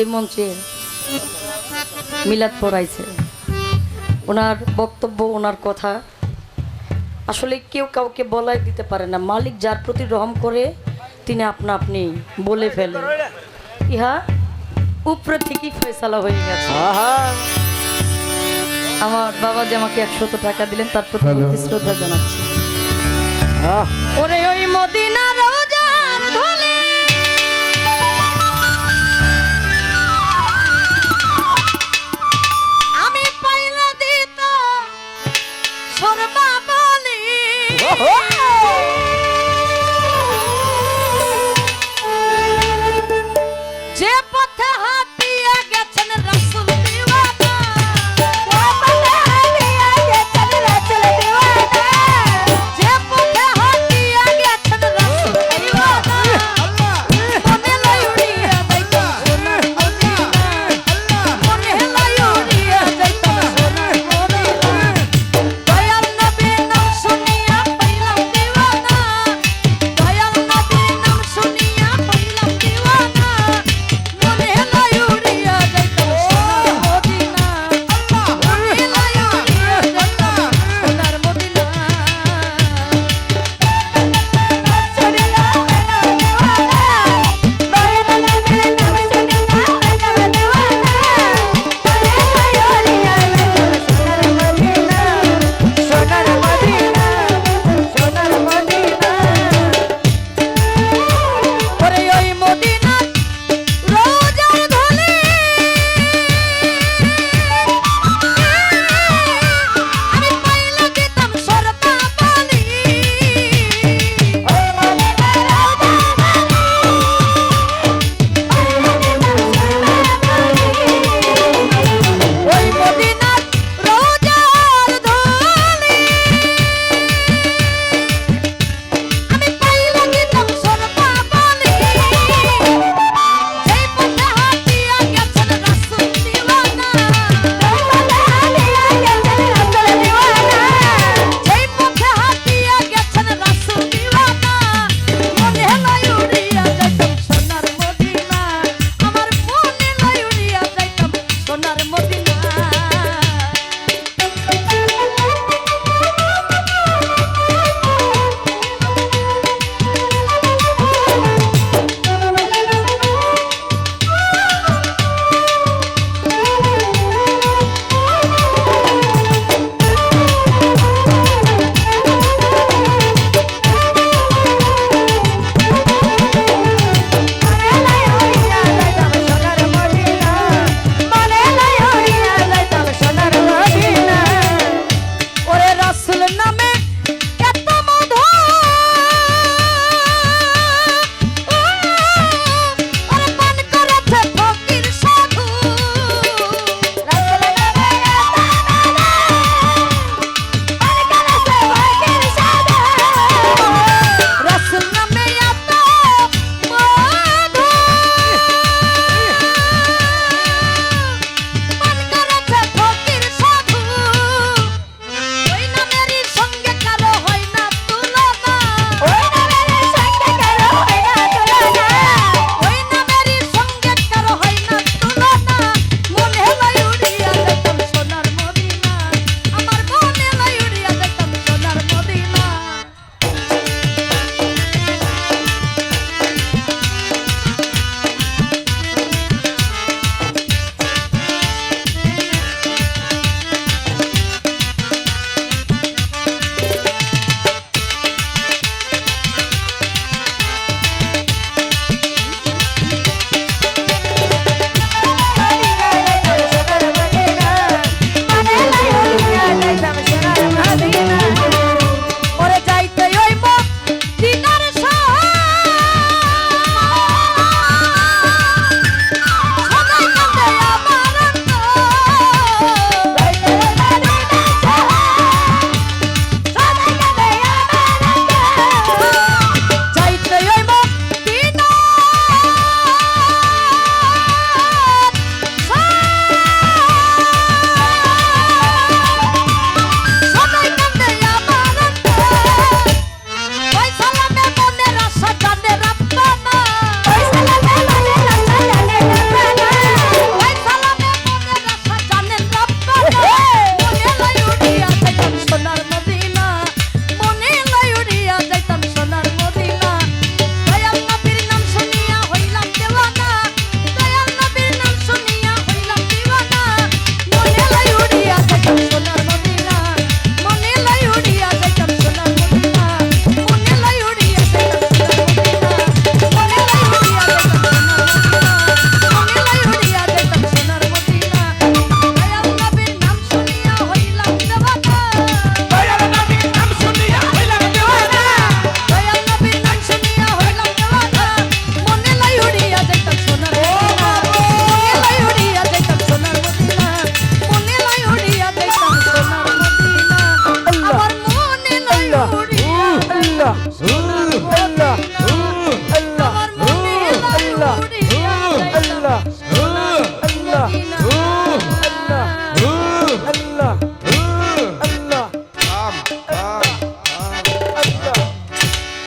জাতির মঞ্চে মিলাদ পড়াইছে। ওনার বক্তব্য ওনার কথা আসলে কেউ কাউকে বলাই দিতে পারে না। মালিক যার প্রতি রহম করে তিনি আপনা আপনি বলে ফেলেন। ইহা উপরে থেকেই ফয়সালা হয়ে গেছে। আমার বাবা যে আমাকে একশত টাকা দিলেন তার প্রতি শ্রদ্ধা জানাচ্ছি। ওরে ওই মদিনার Whoa!